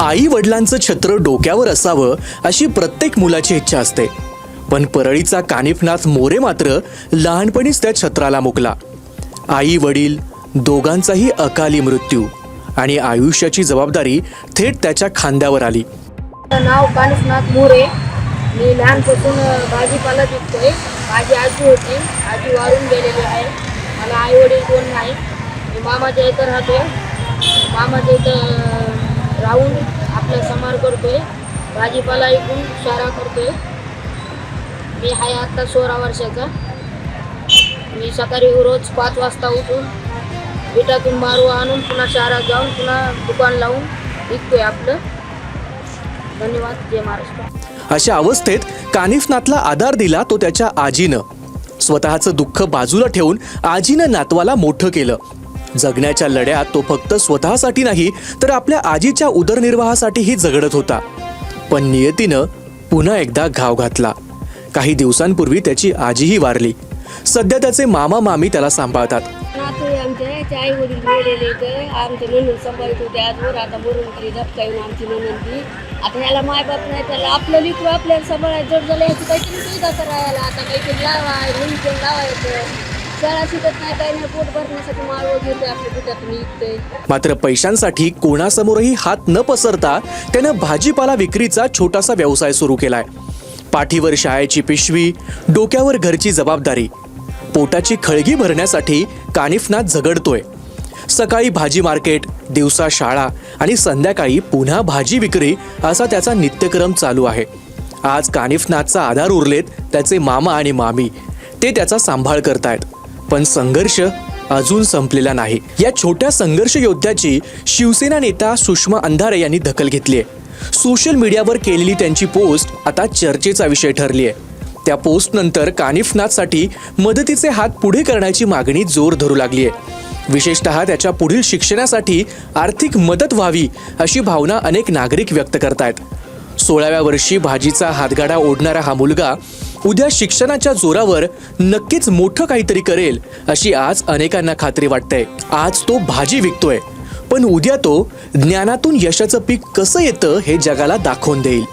आई वडिलांचं छत्र डोक्यावर असावं अशी प्रत्येक मुलाची इच्छा असते. पण परळीचा कानिफनाथ मोरे मात्र लहानपणीच त्या छत्राला मुकला. आई वडील दोघांचाही अकाली मृत्यू आणि आयुष्याची जबाबदारी थेट त्याच्या खांद्यावर आली. नाव कानिफनाथ मोरे. मी लहानपासून भाजीपाला विकतोय माझी आजी होती. आजी वारून गेलेली आहे. मला आई वडील कोण नाही. मामाच्या इथं राहतो मामाच्या इथं राहून आपला समार करतोय. भाजीपाला ऐकून शारा करतोय. मी आहे आत्ता सोळा वर्षाचा. मी सकाळी रोज पाच वाजता उठून विटातून मारू आणून पुन्हा शहरात जाऊन पुन्हा दुकान लावून विकतोय आपलं. धन्यवाद. जय महाराष्ट्र. अशा अवस्थेत कानिफनाथला आधार दिला तो त्याच्या आजीनं. स्वतःचं दुःख बाजूला ठेवून आजीनं नातवाला मोठं केलं. जगण्याच्या लढ्यात तो फक्त स्वतःसाठी नाही तर आपल्या आजीच्या उदरनिर्वाहासाठीही झगडत होता. पण नियतीनं पुन्हा एकदा घाव घातला. काही दिवसांपूर्वी त्याची आजीही वारली. सध्या त्याचे मामा मामी त्याला सांभाळतात. नातू आई वडील गेलेले आमचे सांभाळत होते आजवर. आता मरून गेली आमची आता ह्याला मायबाप नाही त्याला आपलं आपल्याला सांभाळायचं जड झालं काहीतरी सुविधा करायला. आता काहीतरी लावाय लावायचं. शाळा शिकत नाही काही नाही. पोट भरण्यासाठी आपल्या पिठातून मात्र पैशांसाठी कोणासमोरही हात न पसरता त्यानं भाजीपाला विक्रीचा छोटासा व्यवसाय सुरू केलाय. पाठीवर शाळेची पिशवी डोक्यावर घरची जबाबदारी. पोटाची खळगी भरण्यासाठी कानिफनाथ झगडतोय. सकाळी भाजी मार्केट दिवसा शाळा आणि संध्याकाळी पुन्हा भाजी विक्री असा त्याचा नित्यक्रम चालू आहे. आज कानिफनाथचा आधार उरलेत त्याचे मामा आणि मामी. ते त्याचा सांभाळ करतायत. पण संघर्ष अजून संपलेला नाही. या छोट्या संघर्ष योद्ध्याची शिवसेना नेता सुषमा अंधारे यांनी दखल घेतली आहे. सोशल मीडियावर केलेली त्यांची पोस्ट आता चर्चेचा विषय ठरली आहे. त्या पोस्टनंतर कानिफनाथसाठी मदतीचे हात पुढे करण्याची मागणी जोर धरू लागली आहे. विशेषतः त्याच्या पुढील शिक्षणासाठी आर्थिक मदत व्हावी अशी भावना अनेक नागरिक व्यक्त करतायत. सोळाव्या वर्षी भाजीचा हातगाडा ओढणारा हा मुलगा उद्या शिक्षणाच्या जोरावर नक्कीच मोठं काहीतरी करेल अशी आज अनेकांना खात्री वाटते. आज तो भाजी विकतोय पण उद्या तो ज्ञानातून यशाचं पीक कसं येतं हे जगाला दाखवून देईल.